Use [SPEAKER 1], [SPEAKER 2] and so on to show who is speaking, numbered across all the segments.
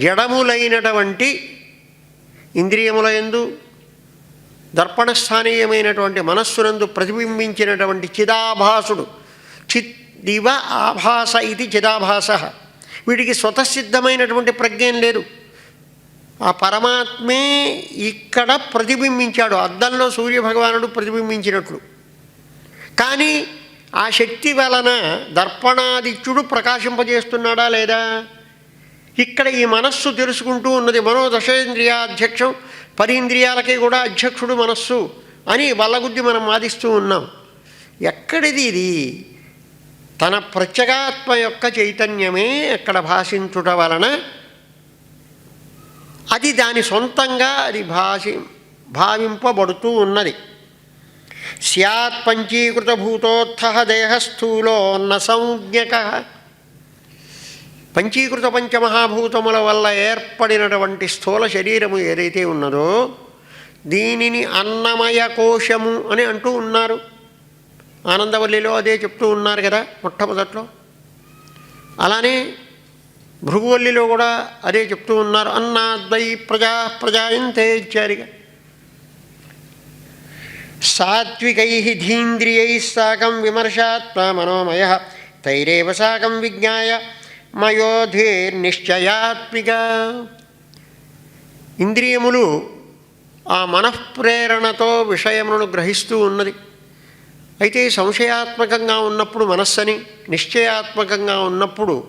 [SPEAKER 1] జడములైనటువంటి ఇంద్రియముల ఎందు దర్పణస్థానీయమైనటువంటి మనస్సునందు ప్రతిబింబించినటువంటి చిదాభాసుడు చిద్దివ ఆభాస ఇది చిదాభాస. వీడికి స్వతసిద్ధమైనటువంటి ప్రజ్ఞ లేదు. ఆ పరమాత్మే ఇక్కడ ప్రతిబింబించాడు అద్దంలో సూర్యభగవానుడు ప్రతిబింబించినట్లు. కానీ ఆ శక్తి వలన దర్పణాదిత్యుడు ప్రకాశింపజేస్తున్నాడా లేదా? ఇక్కడ ఈ మనస్సు తెలుసుకుంటూ ఉన్నది మనోదశేంద్రియాధ్యక్షం పరీంద్రియాలకి కూడా అధ్యక్షుడు మనస్సు అని వల్లగుద్ది మనం వాదిస్తూ ఉన్నాం. ఎక్కడిది ఇది? తన ప్రత్యేగాత్మ యొక్క చైతన్యమే అక్కడ భాషించుట వలన అది దాని సొంతంగా అది భాషి భావింపబడుతూ ఉన్నది. స్యాత్ పంచీకృతభూతోత్థ దేహస్థూలో సంజ్ఞక పంచీకృత పంచమహాభూతముల వల్ల ఏర్పడినటువంటి స్థూల శరీరము ఏదైతే ఉన్నదో దీనిని అన్నమయ కోశము అని అంటూ ఉన్నారు. ఆనందవల్లిలో అదే చెప్తూ ఉన్నారు కదా మొట్టమొదట్లో. అలానే భృగువల్లిలో కూడా అదే చెప్తూ ఉన్నారు. అన్నాద్వై ప్రజా ప్రజాయంతే ఇచ్చారుగా సాత్వికై ధీంద్రియై సాకం విమర్శాత్మ మనోమయ తైరేవ సాకం విజ్ఞాయ మయోధీర్నిశ్చయాత్మిక ఇంద్రియములు ఆ మనఃప్రేరణతో విషయములను గ్రహిస్తూ ఉన్నది. అయితే సంశయాత్మకంగా ఉన్నప్పుడు మనస్సని నిశ్చయాత్మకంగా ఉన్నప్పుడు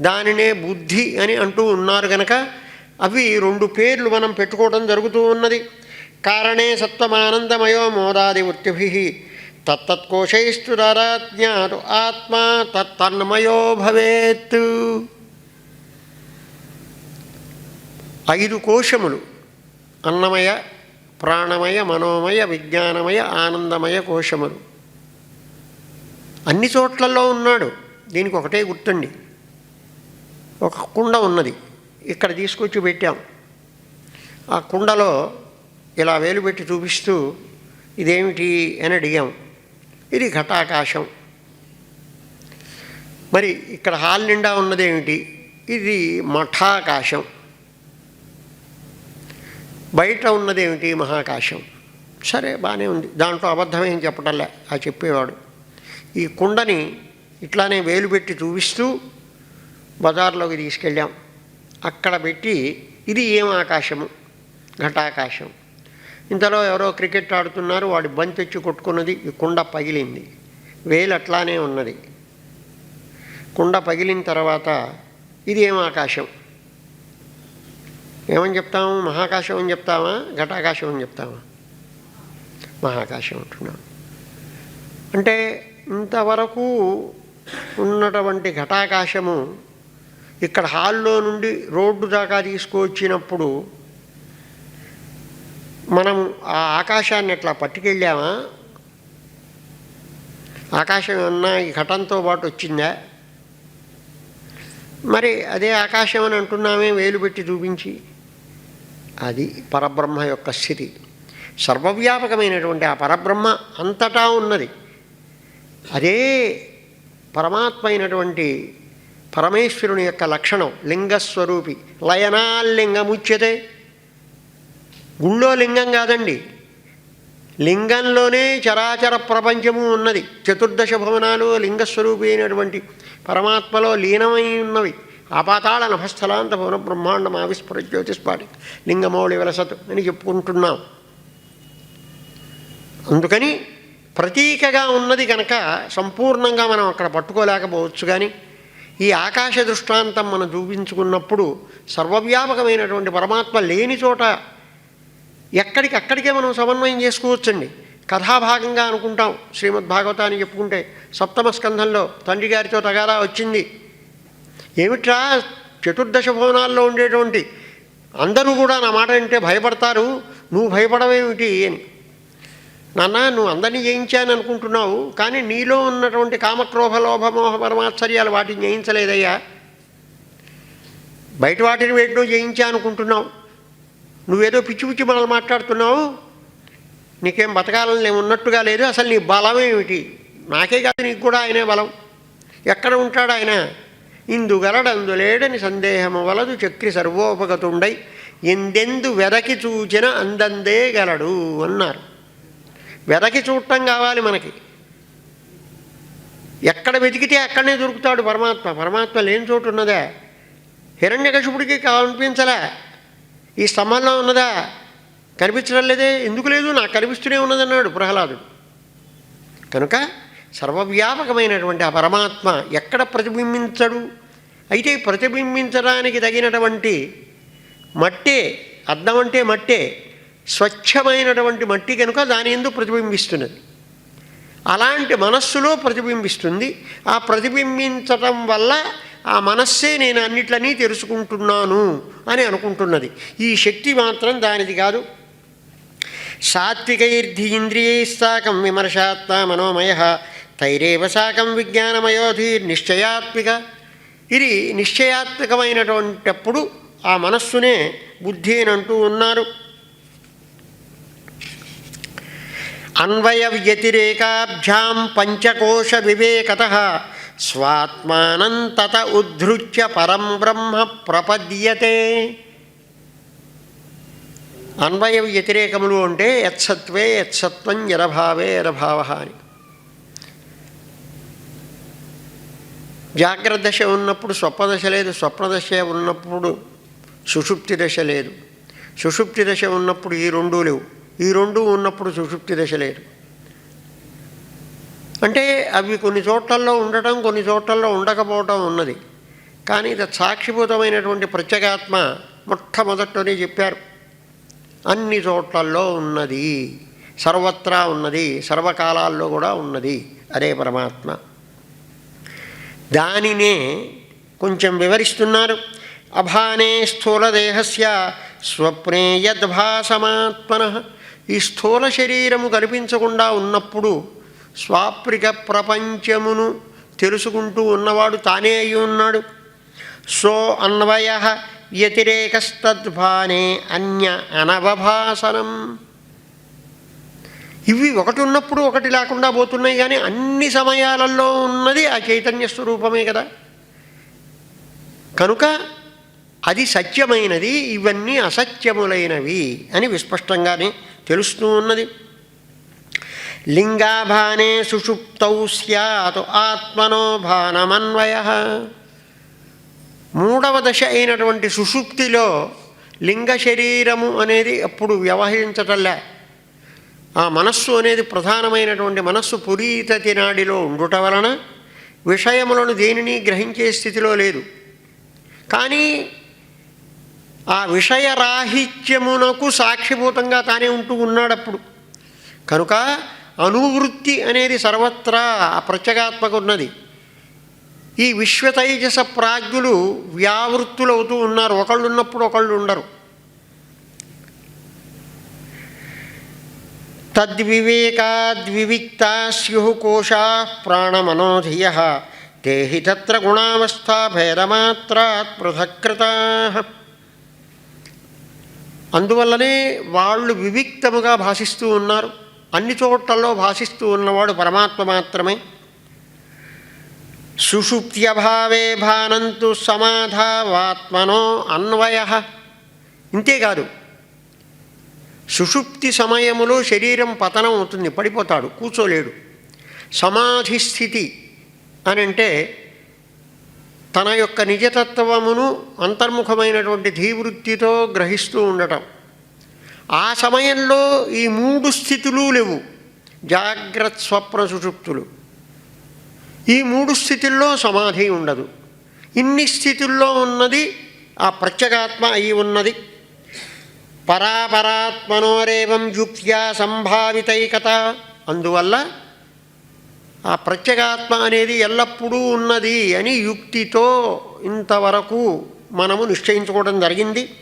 [SPEAKER 1] దానినే బుద్ధి అని అంటూ ఉన్నారు గనక అవి రెండు పేర్లు మనం పెట్టుకోవడం జరుగుతూ ఉన్నది. కారణే సత్వమానందమయో మోదాది వృత్తిభి తత్తత్కోశైస్తు దారాజ్ఞాతు ఆత్మా తత్తన్మయో భవేత్. ఐదు కోశములు. అన్నమయ ప్రాణమయ మనోమయ విజ్ఞానమయ ఆనందమయ కోశములు. అన్ని చోట్లలో ఉన్నాడు. దీనికి ఒకటే గుర్తుండి. ఒక కుండ ఉన్నది. ఇక్కడ తీసుకొచ్చి పెట్టాం. ఆ కుండలో ఇలా వేలు పెట్టి చూపిస్తూ ఇదేమిటి అని అడిగాం. ఇది ఘటాకాశం. మరి ఇక్కడ హాల్ నిండా ఉన్నదేమిటి ఇది మఠాకాశం. బయట ఉన్నదేమిటి మహాకాశం. సరే బాగానే ఉంది. దాంట్లో అబద్ధమేం చెప్పటంలే ఆ చెప్పేవాడు. ఈ కుండని ఇట్లానే వేలు పెట్టి చూపిస్తూ బజార్లోకి తీసుకెళ్ళాం. అక్కడ పెట్టి ఇది ఏం ఆకాశము? ఘటాకాశం. ఇంతలో ఎవరో క్రికెట్ ఆడుతున్నారు వాడి బంతి తెచ్చి కొట్టుకున్నది ఈ కుండ పగిలింది. వేలు అట్లానే ఉన్నది. కుండ పగిలిన తర్వాత ఇది ఏం ఆకాశం? ఏమని చెప్తాము? మహాకాశం అని చెప్తామా? ఘటాకాశం అని చెప్తామా? మహాకాశం అంటున్నాం అంటే ఇంతవరకు ఉన్నటువంటి ఘటాకాశము ఇక్కడ హాల్లో నుండి రోడ్డు దాకా తీసుకువచ్చినప్పుడు మనం ఆ ఆకాశాన్ని ఎట్లా పట్టుకెళ్ళామా? ఆకాశం ఏమన్నా ఈ ఘటంతో పాటు వచ్చిందా? మరి అదే ఆకాశం అని అంటున్నామే వేలు పెట్టి చూపించి. అది పరబ్రహ్మ యొక్క స్థితి. సర్వవ్యాపకమైనటువంటి ఆ పరబ్రహ్మ అంతటా ఉన్నది. అదే పరమాత్మ అయినటువంటి పరమేశ్వరుని యొక్క లక్షణం లింగస్వరూపి. లయనాలింగముచ్యతే గుళ్ళో లింగం కాదండి. లింగంలోనే చరాచర ప్రపంచము ఉన్నది. చతుర్దశ భవనాలు లింగస్వరూపి అయినటువంటి పరమాత్మలో లీనమై ఉన్నవి. ఆపాతాళ నభస్థలాంత భవన బ్రహ్మాండం ఆవిస్ఫుర జ్యోతిస్పాటి లింగమౌళి వెలసతు అని చెప్పుకుంటున్నాం. అందుకని ప్రతీకగా ఉన్నది కనుక సంపూర్ణంగా మనం అక్కడ పట్టుకోలేకపోవచ్చు కానీ ఈ ఆకాశ దృష్టాంతం మనం చూపించుకున్నప్పుడు సర్వవ్యాపకమైనటువంటి పరమాత్మ లేని చోట ఎక్కడికి అక్కడికే మనం సమన్వయం చేసుకోవచ్చండి. కథాభాగంగా అనుకుంటాం. శ్రీమద్ భాగవతాన్ని చెప్పుకుంటే సప్తమ స్కంధంలో తండ్రి గారితో తగాదా వచ్చింది. ఏమిట్రా? చతుర్దశ భవనాల్లో ఉండేటువంటి అందరూ కూడా నా మాట అంటే భయపడతారు. నువ్వు భయపడవేమిటి అని. నాన్న నువ్వు అందరినీ జయించాను అనుకుంటున్నావు. కానీ నీలో ఉన్నటువంటి కామక్రోభ లోభమోహ పరమాశ్చర్యాలు వాటిని జయించలేదయ్యా. బయట వాటిని వేటినో జయించా అనుకుంటున్నావు. నువ్వేదో పిచ్చి పిచ్చి మనల్ని మాట్లాడుతున్నావు? నీకేం బతకాలని ఉన్నట్టుగా లేదు. అసలు నీ బలం ఏమిటి? నాకే కాదు నీకు కూడా ఆయనే బలం. ఎక్కడ ఉంటాడు ఆయన? ఇందుగలడందులేడని సందేహము వలదు చక్రి సర్వోపగతుండై. ఎందెందు వెదకి చూచిన అందందే గలడు అన్నారు. వెదకి చూడటం కావాలి మనకి. ఎక్కడ వెతికితే అక్కడనే దొరుకుతాడు పరమాత్మ. పరమాత్మ లేని చోటు ఉన్నదే. హిరణ్యకశిపుడికి కనిపించలే ఈ సంబంధం ఉన్నదా? కనిపించడం లేదే? ఎందుకు లేదు? నాకు కనిపిస్తూనే ఉన్నదన్నాడు ప్రహ్లాదుడు. కనుక సర్వవ్యాపకమైనటువంటి ఆ పరమాత్మ ఎక్కడ ప్రతిబింబించడు? అయితే ప్రతిబింబించడానికి తగినటువంటి మట్టే అద్దం అంటే మట్టే స్వచ్ఛమైనటువంటి మట్టి కనుక దాని ఎందుకు ప్రతిబింబిస్తున్నది. అలాంటి మనస్సులో ప్రతిబింబిస్తుంది. ఆ ప్రతిబింబించటం వల్ల ఆ మనస్సే నేను అన్నిట్లని తెలుసుకుంటున్నాను అని అనుకుంటున్నది. ఈ శక్తి మాత్రం దానిది కాదు. సాత్వికైర్ధి ఇంద్రియైస్సాకం విమర్శాత్మ మనోమయ తైరేవ సాకం విజ్ఞానమయోధి నిశ్చయాత్మిక. ఇది నిశ్చయాత్మకమైనటువంటిప్పుడు ఆ మనస్సునే బుద్ధి అని అంటూ ఉన్నారు. అన్వయ వ్యతిరేకాభ్యాం పంచకోశ వివేకత స్వాత్మానం తత ఉద్ధృత్య పరం బ్రహ్మ ప్రపద్యతే. అన్వయ వ్యతిరేకములు అంటే యత్సత్వే యత్సత్వం యరభావే యరభావ అని. జాగ్రత్త దశ ఉన్నప్పుడు స్వప్నదశ లేదు స్వప్నదశ ఉన్నప్పుడు సుషుప్తి దశ లేదు. సుషుప్తి దశ ఉన్నప్పుడు ఈ రెండూ లేవు. ఈ రెండు ఉన్నప్పుడు సుషుప్తి దశ లేదు. అంటే అవి కొన్ని చోట్లలో ఉండటం కొన్ని చోట్లలో ఉండకపోవటం ఉన్నది. కానీ ఇది సాక్షిభూతమైనటువంటి ప్రత్యేగాత్మ మొట్టమొదట్లోనే చెప్పారు. అన్ని చోట్లలో ఉన్నది. సర్వత్రా ఉన్నది. సర్వకాలాల్లో కూడా ఉన్నది. అదే పరమాత్మ. దానినే కొంచెం వివరిస్తున్నారు. అభానే స్థూలదేహస్య స్వప్నే యద్భాసమాత్మన. ఈ స్థూల శరీరము కనిపించకుండా ఉన్నప్పుడు స్వాప్రిక ప్రపంచమును తెలుసుకుంటూ ఉన్నవాడు తానే అయి ఉన్నాడు. సో అన్వయ వ్యతిరేకస్తద్భానే అన్య అనవభాసనం. ఇవి ఒకటి ఉన్నప్పుడు ఒకటి లేకుండా పోతున్నాయి కానీ అన్ని సమయాలలో ఉన్నది ఆ చైతన్య స్వరూపమే కదా. కనుక అది సత్యమైనది ఇవన్నీ అసత్యములైనవి అని విస్పష్టంగానే తెలుస్తూ ఉన్నది. లింగాభానే సుషుప్తౌ స్యాత్ ఆత్మనో భానమన్వయ. మూడవ దశ అయినటువంటి సుషుప్తిలో లింగ శరీరము అనేది అప్పుడు వ్యవహరించటంలే ఆ మనస్సు అనేది ప్రధానమైనటువంటి మనస్సు పురీతతి తినాడిలో ఉండుట వలన విషయములను దేనిని గ్రహించే స్థితిలో లేదు. కానీ ఆ విషయరాహిత్యమునకు సాక్షిభూతంగా తానే ఉంటూ ఉన్నాడప్పుడు. కనుక అనువృత్తి అనేది సర్వత్రా ప్రత్యేగాత్మక ఉన్నది ఈ విశ్వతైజస ప్రాజ్ఞులు వ్యావృత్తులు అవుతూ ఉన్నారు. ఒకళ్ళు ఉన్నప్పుడు ఒకళ్ళు ఉండరు తద్వివేకాద్వివిక్తా స్యు కోశా ప్రాణమనోధియ. తే తత్ర గుణావస్థా భేదమాత్రాత్ పృథక్కృతా. అందువల్లనే వాళ్ళు వివిక్తముగా భాషిస్తూ ఉన్నారు. అన్ని చోట్లలో భాషిస్తూ ఉన్నవాడు పరమాత్మ మాత్రమే. సుషుప్త్యభావే భానంతు సమాధావాత్మనో అన్వయ. ఇంతేకాదు సుషుప్తి సమయములో శరీరం పతనం అవుతుంది పడిపోతాడు కూర్చోలేడు. సమాధి స్థితి అని అంటే తన యొక్క నిజతత్వమును అంతర్ముఖమైనటువంటి ధీవృత్తితో గ్రహిస్తూ ఉండటం. ఆ సమయంలో ఈ మూడు స్థితులు లేవు. జాగ్రత్త స్వప్న సుషుప్తులు. ఈ మూడు స్థితుల్లో సమాధి ఉండదు. ఇన్ని స్థితుల్లో ఉన్నది ఆ ప్రత్యేగాత్మ అయి ఉన్నది. పరాపరాత్మనోరేవం యుక్త్యా సంభావితైకత. అందువల్ల ఆ ప్రత్యేగాత్మ అనేది ఎల్లప్పుడూ ఉన్నది అని యుక్తితో ఇంతవరకు మనము నిశ్చయించుకోవడం జరిగింది.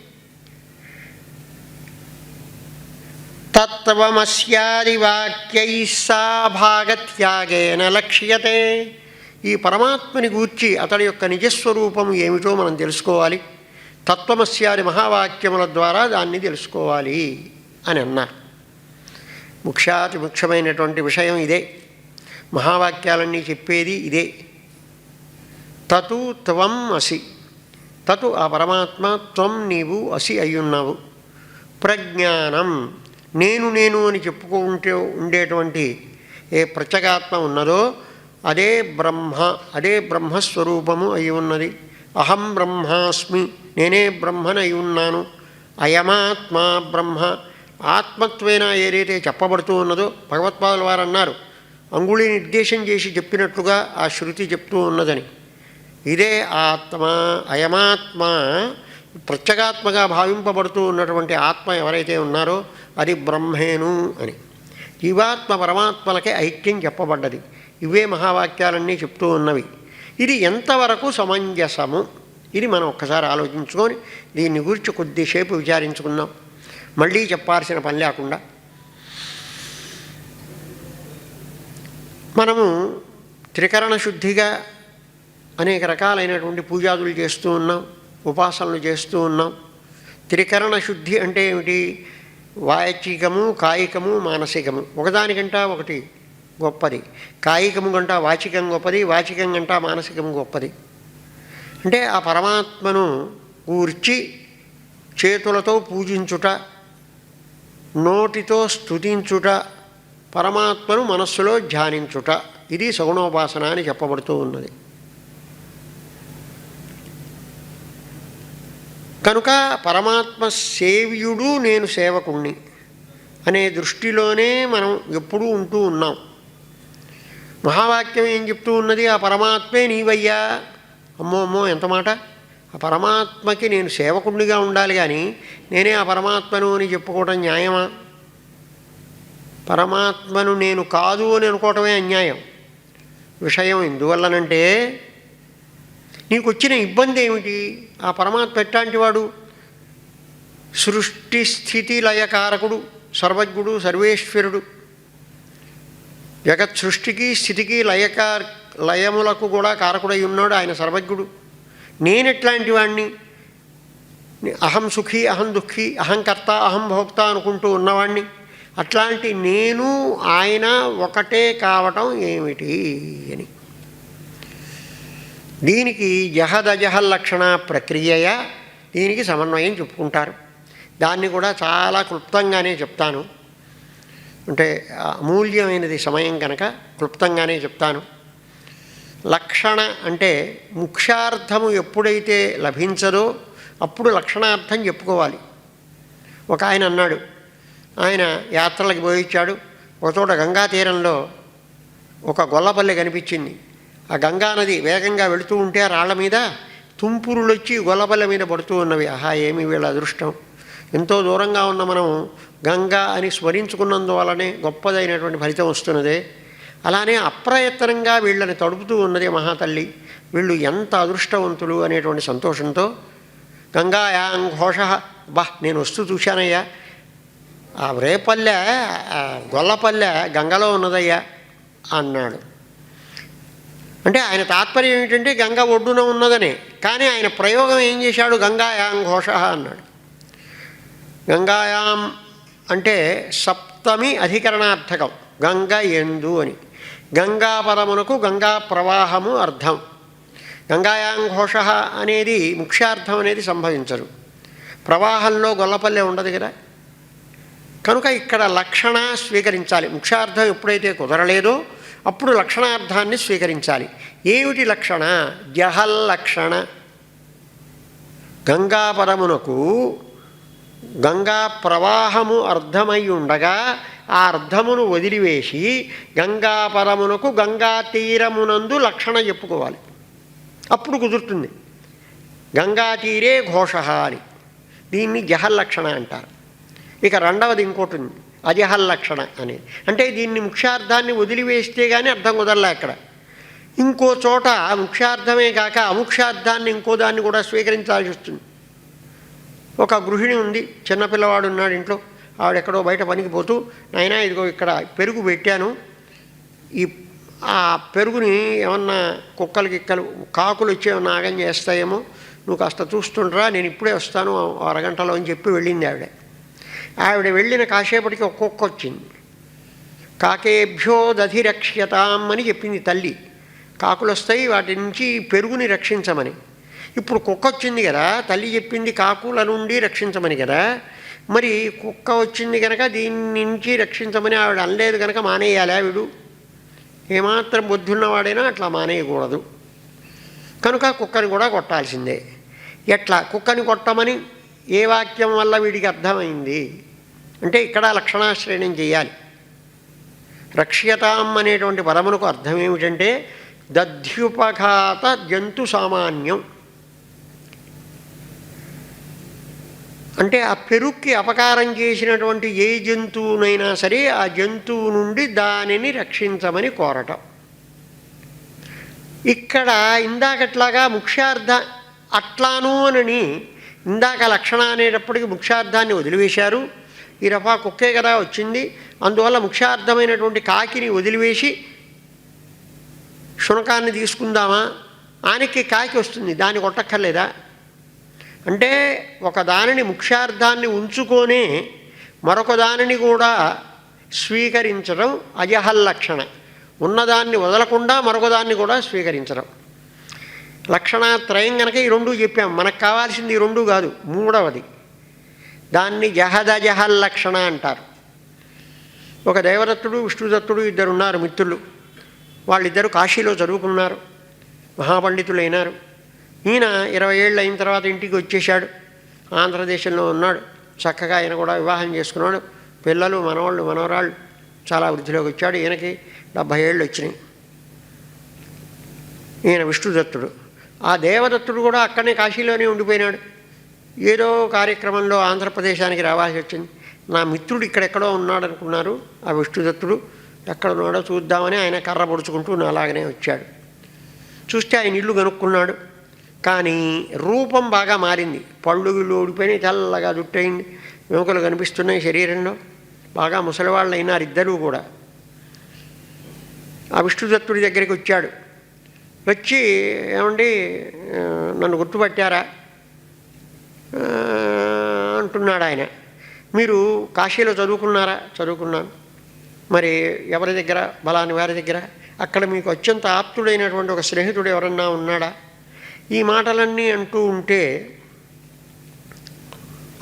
[SPEAKER 1] తత్వమస్యాదివాక్యై సా భాగత్యాగేన లక్ష్యతే ఈ పరమాత్మని గూర్చి అతడి యొక్క నిజస్వరూపము ఏమిటో మనం తెలుసుకోవాలి। తత్వమస్యాది మహావాక్యముల ద్వారా దాన్ని తెలుసుకోవాలి అని అన్నారు। ముఖ్యాతి ముఖ్యమైనటువంటి విషయం ఇదే। మహావాక్యాలన్నీ చెప్పేది ఇదే। తతు త్వం అసి। తతు ఆ పరమాత్మ త్వం నీవు అసి అయ్యున్నావు। ప్రజ్ఞానం నేను నేను అని చెప్పుకుంటే ఉండేటువంటి ఏ ప్రత్యేగాత్మ ఉన్నదో అదే బ్రహ్మ అదే బ్రహ్మస్వరూపము అయి ఉన్నది. అహం బ్రహ్మాస్మి నేనే బ్రహ్మనై ఉన్నాను. అయమాత్మ బ్రహ్మ. ఆత్మత్వేన ఏదైతే చెప్పబడుతూ ఉన్నదో భగవత్పాదుల వారు అన్నారు అంగుళి నిర్దేశం చేసి చెప్పినట్లుగా ఆ శృతి చెప్తూ ఉన్నదని. ఇదే ఆత్మ అయమాత్మ ప్రత్యేగాత్మగా భావింపబడుతూ ఉన్నటువంటి ఆత్మ ఎవరైతే ఉన్నారో అది బ్రహ్మేను అని. జీవాత్మ పరమాత్మలకే ఐక్యం చెప్పబడ్డది. ఇవే మహావాక్యాలన్నీ చెప్తూ ఉన్నవి. ఇది ఎంతవరకు సమంజసము? ఇది మనం ఒక్కసారి ఆలోచించుకొని దీన్ని గురించి కొద్దిసేపు విచారించుకుందాం. మళ్ళీ చెప్పాల్సిన పని లేకుండా. మనము త్రికరణ శుద్ధిగా అనేక రకాలైనటువంటి పూజాదులు చేస్తూ ఉన్నాం. ఉపాసనలు చేస్తూ ఉన్నాం. త్రికరణ శుద్ధి అంటే ఏమిటి? వాచికము కాయికము మానసికము. ఒకదానికంట ఒకటి గొప్పది. కాయికము గంట వాచికం గొప్పది వాచికం గంట మానసికం గొప్పది. అంటే ఆ పరమాత్మను కూర్చి చేతులతో పూజించుట నోటితో స్తుతించుట పరమాత్మను మనస్సులో ధ్యానించుట. ఇది సగుణోపాసన అని చెప్పబడుతూ ఉన్నది. కనుక పరమాత్మ సేవ్యుడు నేను సేవకుణ్ణి అనే దృష్టిలోనే మనం ఎప్పుడూ ఉంటూ ఉన్నాం. మహావాక్యం ఏం చెప్తూ ఉన్నది? ఆ పరమాత్మే నీవయ్యా. అమ్మో అమ్మో ఎంత మాట? ఆ పరమాత్మకి నేను సేవకుణ్ణిగా ఉండాలి కానీ నేనే ఆ పరమాత్మను అని చెప్పుకోవడం న్యాయమా? పరమాత్మను నేను కాదు అని అనుకోవటమే అన్యాయం. విషయం ఎందువల్లనంటే నీకు వచ్చిన ఇబ్బంది ఏమిటి? ఆ పరమాత్మ ఎట్లాంటి వాడు? సృష్టి స్థితి లయకారకుడు సర్వజ్ఞుడు సర్వేశ్వరుడు. జగత్ సృష్టికి స్థితికి లయకార లయములకు కూడా కారకుడై ఉన్నాడు ఆయన సర్వజ్ఞుడు. నేనెట్లాంటి వాడిని అహం సుఖీ అహం దుఃఖీ అహం కర్త అహం భోక్త అనుకుంటూ ఉన్నవాణ్ణి. అట్లాంటి నేను ఆయన ఒకటే కావటం ఏమిటి అని. దీనికి జహదజహ లక్షణ ప్రక్రియయ? దీనికి సమన్వయం చెప్పుకుంటారు. దాన్ని కూడా చాలా క్లుప్తంగానే చెప్తాను. అంటే అమూల్యమైనది సమయం కనుక క్లుప్తంగానే చెప్తాను. లక్షణ అంటే ముఖ్యార్థము ఎప్పుడైతే లభించదో అప్పుడు లక్షణార్థం చెప్పుకోవాలి. ఒక ఆయన అన్నాడు ఆయన యాత్రలకు పోయిచ్చాడు ఒక చోట గంగా తీరంలో ఒక గొల్లపల్లి కనిపించింది. ఆ గంగా నది వేగంగా వెళుతూ ఉంటే ఆ రాళ్ళ మీద తుంపురులు వచ్చి గొల్లపల్లె మీద పడుతూ ఉన్నవి. ఆహా ఏమి వీళ్ళ అదృష్టం? ఎంతో దూరంగా ఉన్న మనం గంగా అని స్మరించుకున్నందువలనే గొప్పదైనటువంటి ఫలితం వస్తున్నదే. అలానే అప్రయత్నంగా వీళ్ళని తడుపుతూ ఉన్నది మహాతల్లి. వీళ్ళు ఎంత అదృష్టవంతులు అనేటువంటి సంతోషంతో గంగాయాం ఘోష బా నేను వస్తూ చూశానయ్యా. ఆ రేపల్లె గొల్లపల్లె గంగలో ఉన్నదయ్యా అన్నాడు. అంటే ఆయన తాత్పర్యం ఏమిటంటే గంగ ఒడ్డున ఉన్నదని. కానీ ఆయన ప్రయోగం ఏం చేశాడు? గంగాయాం ఘోష అన్నాడు. గంగాయాం అంటే సప్తమి అధికరణార్థకం. గంగ ఎందు అని. గంగాపరమునకు గంగా ప్రవాహము అర్థం. గంగాయాం ఘోష అనేది ముఖ్యార్థం అనేది సంభవించరు ప్రవాహంలో గొల్లపల్లె ఉండదు కదా. కనుక ఇక్కడ లక్షణ స్వీకరించాలి. ముఖ్యార్థం ఎప్పుడైతే కుదరలేదో అప్పుడు లక్షణార్థాన్ని స్వీకరించాలి. ఏమిటి లక్షణ? జహల్ లక్షణ. గంగాపరమునకు గంగా ప్రవాహము అర్థమై ఉండగా ఆ అర్థమును వదిలివేసి గంగాపరమునకు గంగా తీరమునందు లక్షణ చెప్పుకోవాలి. అప్పుడు కుదురుతుంది. గంగా తీరే ఘోష అని. దీన్ని జహల్లక్షణ అంటారు. ఇక రెండవది ఇంకోటి ఉంది. అజహల్లక్షణ అనేది అంటే దీన్ని ముఖ్యార్థాన్ని వదిలివేస్తే కానీ అర్థం కుదరలే అక్కడ. ఇంకో చోట ముఖ్యార్థమే కాక అముఖ్యార్థాన్ని ఇంకో దాన్ని కూడా స్వీకరించాల్సి వస్తుంది. ఒక గృహిణి ఉంది చిన్నపిల్లవాడు ఉన్నాడు ఇంట్లో. ఆవిడెక్కడో బయట పనికి పోతూ నాయనా ఇదిగో ఇక్కడ పెరుగు పెట్టాను. ఈ ఆ పెరుగుని ఏమన్నా కుక్కలు గిక్కలు కాకులు వచ్చి ఏమన్నా ఆగం చేస్తాయేమో నువ్వు కాస్త చూస్తుండ్రా నేను ఇప్పుడే వస్తాను అరగంటలో అని చెప్పి వెళ్ళింది ఆవిడ. ఆవిడ వెళ్ళిన కాసేపటికి ఒక కుక్క వచ్చింది. కాకేభ్యో దధిరక్ష్యతాం అని చెప్పింది తల్లి. కాకులు వస్తాయి వాటి నుంచి పెరుగుని రక్షించమని. ఇప్పుడు కుక్క వచ్చింది కదా తల్లి చెప్పింది కాకుల నుండి రక్షించమని కదా. మరి కుక్క వచ్చింది కనుక దీని నుంచి రక్షించమని ఆవిడ అనలేదు కనుక మానేయాలి ఆవిడు. ఏమాత్రం బుద్ధున్నవాడైనా అట్లా మానేయకూడదు. కనుక కుక్కని కూడా కొట్టాల్సిందే. ఎట్లా? కుక్కని కొట్టమని ఏ వాక్యం వల్ల వీడికి అర్థమైంది? అంటే ఇక్కడ లక్షణాశ్రయణం చేయాలి. రక్ష్యతాం అనేటువంటి పదమునకు అర్థం ఏమిటంటే దధ్యుపఘాత జంతు సామాన్యం. అంటే ఆ పెరుక్కి అపకారం చేసినటువంటి ఏ జంతువునైనా సరే ఆ జంతువు నుండి దానిని రక్షించమని కోరటం. ఇక్కడ ఇందాకట్లాగా ముఖ్యార్థ అట్లాను అనని ఇందాక లక్షణ అనేటప్పటికి ముఖ్యార్థాన్ని వదిలివేశారు. ఈ రఫా కుక్కే కదా వచ్చింది. అందువల్ల ముఖ్యార్థమైనటువంటి కాకిని వదిలివేసి శునకాన్ని తీసుకుందామా? ఆనికి కాకి వస్తుంది. దాన్ని కొట్టక్కర్లేదా? అంటే ఒక దానిని ముఖ్యార్థాన్ని ఉంచుకొనే మరొక దానిని కూడా స్వీకరించడం అజహల్లక్షణ ఉన్నదాన్ని వదలకుండా మరొకదాన్ని కూడా స్వీకరించడం. లక్షణాత్రయం కనుక ఈ రెండు చెప్పాం. మనకు కావాల్సింది ఈ రెండు కాదు. మూడవది. దాన్ని జహద జహల్లక్షణ అంటారు. ఒక దేవదత్తుడు విష్ణుదత్తుడు ఇద్దరు ఉన్నారు మిత్రులు. వాళ్ళిద్దరు కాశీలో చదువుకున్నారు. మహాపండితులైనారు. ఈయన ఇరవై ఏళ్ళు అయిన తర్వాత ఇంటికి వచ్చేసాడు ఆంధ్రదేశంలో ఉన్నాడు. చక్కగా ఆయన కూడా వివాహం చేసుకున్నాడు. పిల్లలు మనవాళ్ళు మనవరాళ్ళు చాలా వృద్ధిలోకి వచ్చాడు. ఈయనకి డెబ్భై ఏళ్ళు వచ్చినాయి. ఈయన విష్ణుదత్తుడు. ఆ దేవదత్తుడు కూడా అక్కడనే కాశీలోనే ఉండిపోయినాడు. ఏదో కార్యక్రమంలో ఆంధ్రప్రదేశానికి రావాల్సి వచ్చింది. నా మిత్రుడు ఇక్కడెక్కడో ఉన్నాడు అనుకున్నారు ఆ విష్ణుదత్తుడు ఎక్కడ ఉన్నాడో చూద్దామని ఆయన కర్ర పొడుచుకుంటూ నాలాగనే వచ్చాడు. చూస్తే ఆయన ఇల్లు కనుక్కున్నాడు కానీ రూపం బాగా మారింది. పళ్ళు గిళ్ళు ఊడిపోయినాయి తెల్లగా జుట్టయింది. వెముకలు కనిపిస్తున్నాయి శరీరంలో. బాగా ముసలివాళ్ళు అయినారు ఇద్దరూ కూడా. ఆ విష్ణుదత్తుడి దగ్గరికి వచ్చాడు. వచ్చి ఏమండి నన్ను గుర్తుపట్టారా? అంటున్నాడు ఆయన. మీరు కాశీలో చదువుకున్నారా? చదువుకున్నాను. మరి ఎవరి దగ్గర? బలాని వారి దగ్గర? అక్కడ మీకు అత్యంత ఆప్తుడైనటువంటి ఒక స్నేహితుడు ఎవరన్నా ఉన్నాడా? ఈ మాటలన్నీ అంటూ ఉంటే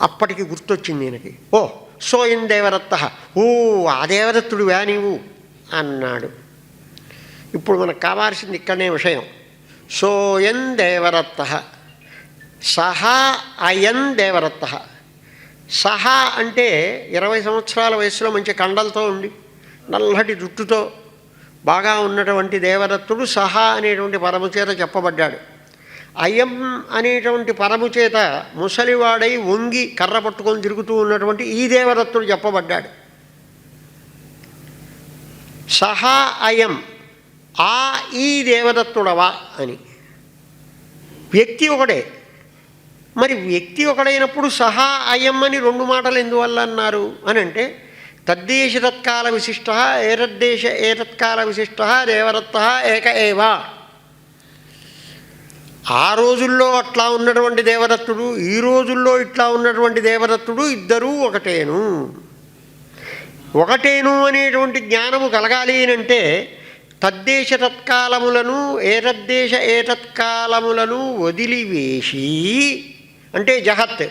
[SPEAKER 1] అప్పటికి గుర్తొచ్చింది ఈయనకి. ఓ సోయిన్ దేవదత్త ఓ ఆ దేవదత్తుడు వా నీవు? అన్నాడు. ఇప్పుడు మనకు కావాల్సింది ఇక్కడనే విషయం. సోయం దేవరత్త. సహా అయన్ దేవరత్త. సహా అంటే ఇరవై సంవత్సరాల వయసులో మంచి కండలతో ఉండి నల్లటి జుట్టుతో బాగా ఉన్నటువంటి దేవదత్తుడు సహా అనేటువంటి పరము చేత చెప్పబడ్డాడు. అయం అనేటువంటి పరము చేత ముసలివాడై వంగి కర్ర పట్టుకొని తిరుగుతూ ఉన్నటువంటి ఈ దేవదత్తుడు చెప్పబడ్డాడు. సహా అయం ఆ ఈ దేవదత్తుడవా అని. వ్యక్తి ఒకడే. మరి వ్యక్తి ఒకడైనప్పుడు సహా అయం అని రెండు మాటలు ఎందువల్ల అన్నారు? అని అంటే తద్దేశ తత్కాల విశిష్ట ఏతద్దేశ ఏతత్కాల విశిష్ట దేవదత్త ఏక ఏవా. ఆ రోజుల్లో అట్లా ఉన్నటువంటి దేవదత్తుడు ఈ రోజుల్లో ఇట్లా ఉన్నటువంటి దేవదత్తుడు ఇద్దరూ ఒకటేను. ఒకటేను అనేటువంటి జ్ఞానము కలగాలి అంటే తద్దేశ తత్కాలములను ఏతద్దేశ ఏతత్కాలములను వదిలివేసి అంటే జహత్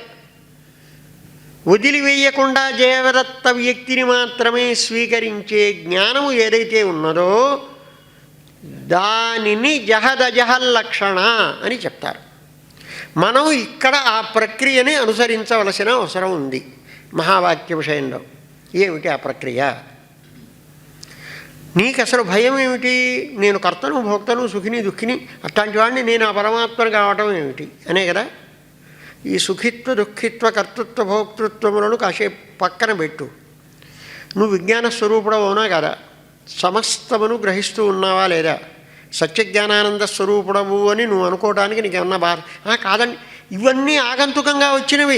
[SPEAKER 1] వదిలివేయకుండా దేవదత్త వ్యక్తిని మాత్రమే స్వీకరించే జ్ఞానము ఏదైతే ఉన్నదో దానిని జహదజహల్లక్షణ అని చెప్తారు. మనం ఇక్కడ ఆ ప్రక్రియని అనుసరించవలసిన అవసరం ఉంది. మహావాక్య విషయంలో. ఏమిటి ఆ ప్రక్రియ? నీకు అసలు భయం ఏమిటి నేను కర్తను భోక్తను సుఖిని దుఃఖిని అట్లాంటి వాడిని నేను ఆ పరమాత్మను కావటం ఏమిటి? అనే కదా? ఈ సుఖిత్వ దుఃఖిత్వ కర్తృత్వ భోక్తృత్వములను కాసేపు పక్కన పెట్టు. నువ్వు విజ్ఞాన స్వరూపుడవునా కదా? సమస్తమును గ్రహిస్తూ ఉన్నావా లేదా? సత్యజ్ఞానానంద స్వరూపుడవు అని నువ్వు అనుకోవడానికి నీకు ఏమన్నా బాధ కాదండి. ఇవన్నీ ఆగంతుకంగా వచ్చినవి.